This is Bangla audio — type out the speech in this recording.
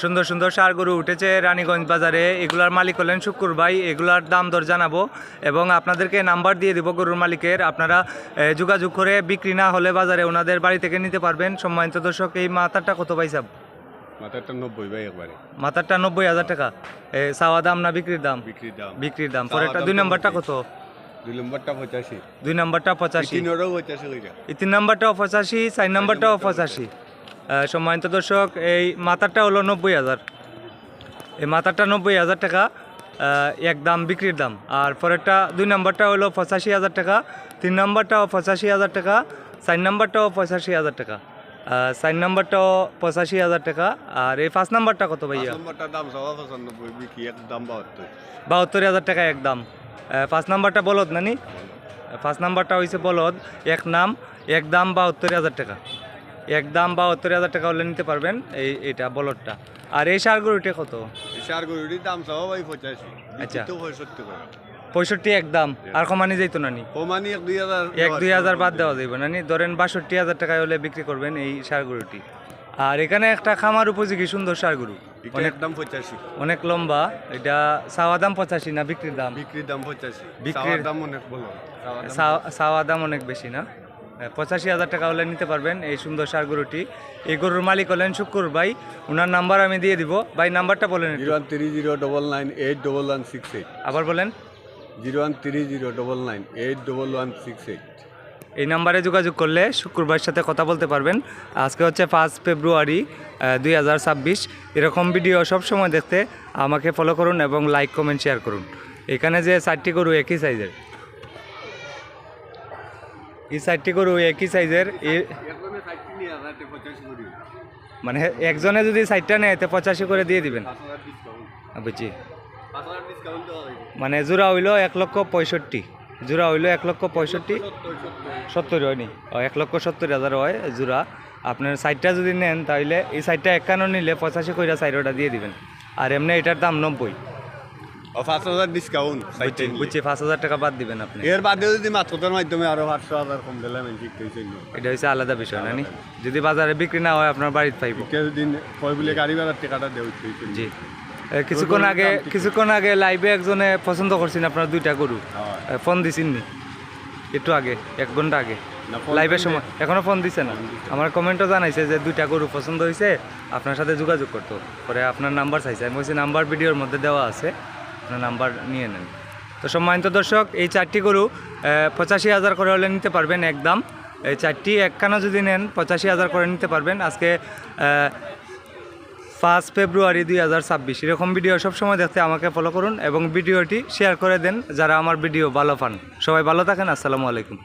সুন্দর সুন্দর সার গরু উঠেছে রানীগঞ্জ বাজারে। এগুলার মালিক হলেন শুক্কুর ভাই। এগুলার দাম দর জানাব এবং আপনাদেরকে নাম্বার দিয়ে দিব গরুর মালিকের। আপনারা যোগাযোগ করে বিক্রি না হলে বাজারে ওনাদের বাড়ি থেকে নিতে পারবেন। সম্মানিত দর্শক এই মাথারটা কত পাইসাব মাথাটা নব্বই ভাই একবারে। মাথারটা নব্বই হাজার টাকা। চাওয়া দাম না বিক্রির দাম? বিক্রির দাম। বিক্রির দাম। পরেরটা দুই নম্বরটা কত? দুই নম্বরটা পঁচাশি। দুই নাম্বারটা পঁচাশি। তিন নাম্বারটাও পঁচাশি চার নাম্বারটাও পঁচাশি। সম্মানিত দর্শক এই মাথারটা হলো নব্বই হাজার। এই মাথারটা নব্বই হাজার টাকা এক দাম বিক্রির দাম। আর পরেরটা দুই নাম্বারটা হলো পঁচাশি হাজার টাকা তিন নাম্বারটাও পঁচাশি হাজার টাকা চার নাম্বারটাও পঁচাশি হাজার টাকা। চার নাম্বারটাও পঁচাশি হাজার টাকা আর এই পাঁচ নাম্বারটা কত ভাইয়া? বাহাত্তর। হাজার টাকা এক দাম। পাঁচ নাম্বারটা বলদ নানি? পাঁচ নাম্বারটা হয়েছে বলদ এক নাম এক দাম বাহাত্তর হাজার টাকা। এক দাম বাহাত্তর হাজার টাকা হলে নিতে পারবেন এই এটা বলদটা। আর এই সার গরুটা কত? সার গরুটির দাম ভাই পঁচাশি। আচ্ছা। পঁয়ষট্টি পঁয়ষট্টি দাম। আর কমানি যাইত নানি কমানি এক দুই হাজার এক দুই হাজার বাদ দেওয়া যাইব নানি ধরেন বাষট্টি হাজার টাকায় হলে বিক্রি করবেন এই সার গরুটি। আর এখানে একটা খামার উপযোগী সুন্দর সার গরু। অনেক দাম পঁচাশি। অনেক লম্বা। এটা চাওয়া দাম পঁচাশি না বিক্রির দাম? বিক্রির দাম পঁচাশি। বিক্রির- দাম অনেক চাওয়া দাম অনেক বেশি না? পঁচাশি হাজার টাকা হলে নিতে পারবেন এই সুন্দর সার গরুটি। এই গরুর মালিক হলেন শুক্কুর ভাই। ওনার নাম্বার আমি দিয়ে দিব। ভাই নাম্বারটা বলেন। Zero one three zero double nine eight double one six eight. আবার বলেন। Zero one three zero double nine eight double one six eight. এই নাম্বারে যোগাযোগ করলে শুক্রবার সাথে কথা বলতে পারবেন। আজকে হচ্ছে পাঁচ ফেব্রুয়ারি দুই হাজার ছাব্বিশ। এরকম ভিডিও সব সময় দেখতে আমাকে ফলো করুন এবং লাইক কমেন্ট শেয়ার করুন। এখানে যে চারটি গরু একই সাইজের এই চারটি গরু একই সাইজের মানে একজনে যদি সাইডটা নেয় তো পঁচাশি করে দিয়ে দিবেন। বুঝছি। মানে জোড়া হইল এক লক্ষ পঁয়ষট্টি। জোড়া হইল এক লক্ষ পঁয়ষট্টি। সত্তর হয়নি। এক লক্ষ সত্তর হাজার হয় জোড়া। আপনার সাইডটা যদি নেন তাহলে এই সাইডটা একান্ন নিলে পঁচাশি কইরা সাইডটা দিয়ে দিবেন। আর এমনি এটার দাম নব্বই। পাঁচ হাজার ডিসকাউন্ট বুঝছি পাঁচ হাজার টাকা বাদ দিবেন আপনি। এর বাদেও যদি মাত্রতার মাধ্যমে আরও পাঁচশো হাজার কম দিলাম ঠিক এটা হচ্ছে আলাদা বিষয় না যদি বাজারে বিক্রি না হয় আপনার বাড়িতে পাইব। দিন কয় বলে গাড়ি ভাড়ার টাকাটা দেওয়া জি। কিছুক্ষণ আগে কিছুক্ষণ আগে লাইভে একজনে পছন্দ করছেন আপনার দুইটা গরু। ফোন দিছেন নি? একটু আগে এক ঘণ্টা আগে। লাইভের সময় এখনও ফোন দিছে না। আমার কমেন্টও জানাইছে যে দুইটা গরু পছন্দ হয়েছে আপনার সাথে যোগাযোগ করতো। পরে আপনার নাম্বার চাইছে। আমি বলছি নাম্বার ভিডিওর মধ্যে দেওয়া আছে। আপনার নাম্বার নিয়ে নেন। তো সম্মানিত দর্শক, এই চারটি গরু পঁচাশি হাজার করে হলে নিতে পারবেন একদম। এই চারটি একখানা যদি নেন, পঁচাশি হাজার করে নিতে পারবেন। আজকে ফার্স্ট ফেব্রুয়ারি দুই হাজার ছাব্বিশ। এরকম ভিডিও সবসময় দেখতে আমাকে ফলো করুন এবং ভিডিওটি শেয়ার করে দেন যারা আমার ভিডিও ভালো পান। সবাই ভালো থাকেন, আসসালামু আলাইকুম।